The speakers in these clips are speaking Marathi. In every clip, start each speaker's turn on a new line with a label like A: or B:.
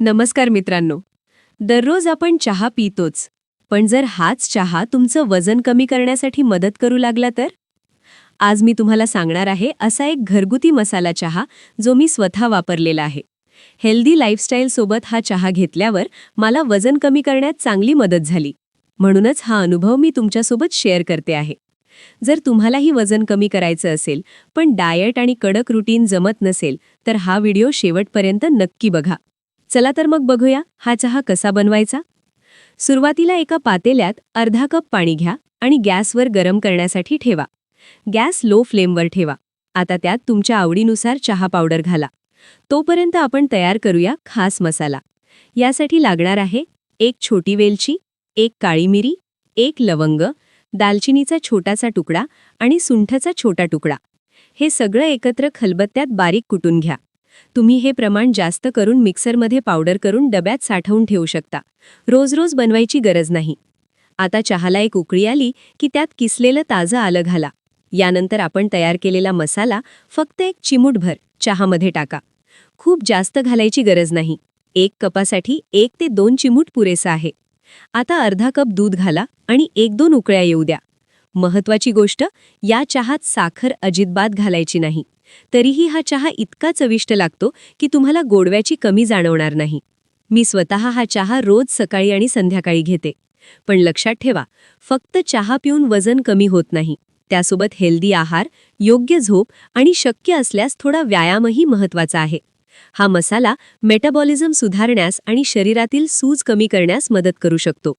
A: नमस्कार मित्रांनो. दररोज आपण चहा पितोच. पण जर हाच चहा तुमचं वजन कमी करण्यासाठी मदत करू लागला तर? आज मी तुम्हाला सांगणार आहे असा एक घरगुती मसाला चहा जो मी स्वतः वापरलेला आहे. हेल्दी लाईफस्टाईलसोबत हा चहा घेतल्यावर मला वजन कमी करण्यात चांगली मदत झाली. म्हणूनच हा अनुभव मी तुमच्यासोबत शेअर करते आहे. जर तुम्हालाही वजन कमी करायचं असेल पण डाएट आणि कडक रुटीन जमत नसेल तर हा व्हिडिओ शेवटपर्यंत नक्की बघा. चला तर मग बघूया हा चहा कसा बनवायचा? सुरुवातीला एका पातेल्यात अर्धा कप पाणी घ्या आणि गॅसवर गरम करण्यासाठी ठेवा. गॅस लो फ्लेमवर ठेवा. आता त्यात तुमच्या आवडीनुसार चहा पावडर घाला. तोपर्यंत आपण तयार करूया खास मसाला. यासाठी लागणार आहे एक छोटी वेलची एक काळी मिरी एक लवंग दालचिनीचा छोटासा तुकडा आणि सुंठचा छोटा तुकडा. हे सगळं एकत्र खलबत्त्यात बारीक कुटून घ्या. तुम्ही हे प्रमाण जास्त करून मिक्सरमध्ये पावडर करून डब्यात साठवून ठेवू शकता. रोज रोज बनवायची गरज नाही. आता चहाला एक उकळी आली की त्यात किसलेलं ताजं आलं घाला. यानंतर आपण तयार केलेला मसाला फक्त एक चिमूटभर चहामध्ये टाका. खूप जास्त घालायची गरज नाही. एक कपासाठी एक ते दोन चिमूट पुरेसा आहे. आता अर्धा कप दूध घाला आणि एक दोन उकळ्या येऊ द्या. महत्वाची गोष्ट या चहात साखर अजिबात घालायची नाही. तरीही हा चहा इतका चविष्ट लागतो की तुम्हाला गोडव्याची कमी जाणवणार नाही. मी स्वतः हा चहा रोज सकाळी आणि संध्याकाळी घेते. पण लक्षात ठेवा फक्त चहा पिऊन वजन कमी होत नाही. त्यासोबत हेल्दी आहार योग्य झोप आणि शक्य असल्यास थोडा व्यायामही महत्त्वाचा आहे. हा मसाला मेटाबॉलिझम सुधारण्यास आणि शरीरातील सूज कमी करण्यास मदत करू शकतो.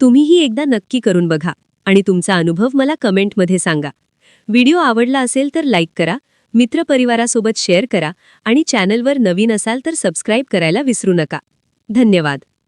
A: तुम्हीही एकदा नक्की करून बघा. आणि तुमचा अनुभव मला कमेंटमध्ये सांगा. व्हिडिओ आवडला असेल तर लाईक करा मित्रपरिवारासोबत शेअर करा आणि चॅनलवर नवीन असाल तर सबस्क्राईब करायला विसरू नका. धन्यवाद.